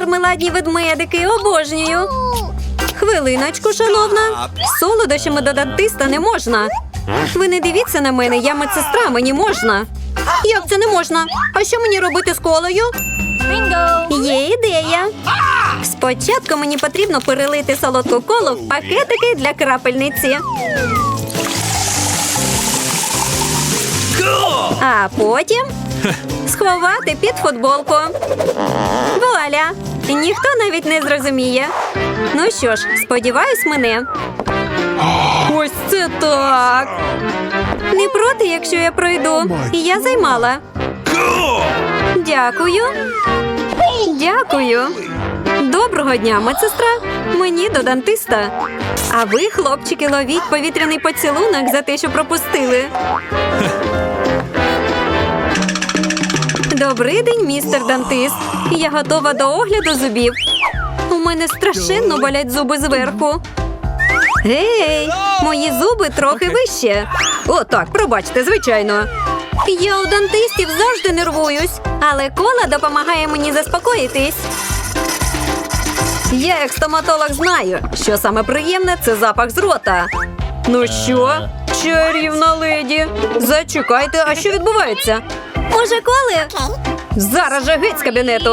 мармеладні ведмедики, обожнюю. Хвилиночку, шановна. Солодощами до дантиста не можна. Ви не дивіться на мене, я медсестра, мені можна. Як це не можна? А що мені робити з колою? Є ідея. Спочатку мені потрібно перелити солодку колу в пакетики для крапельниці. А потім сховати під футболку. Вуаля! Ніхто навіть не зрозуміє. Ну що ж, сподіваюсь, мене. Ось це так. Не проти, якщо я пройду. І я займала. Дякую. Дякую. Доброго дня, медсестра. Мені до дантиста. А ви, хлопчики, ловіть повітряний поцілунок за те, що пропустили. Добрий день, містер дантист. Я готова до огляду зубів. У мене страшенно болять зуби зверху. Гей, мої зуби трохи вище. О, так, пробачте, звичайно. Я у дантистів завжди нервуюсь, але кола допомагає мені заспокоїтись. Я, як стоматолог, знаю, що саме приємне це запах з рота. Ну що, чарівна леді? Зачекайте, а що відбувається? Може, коли? Зараз же геть з кабінету.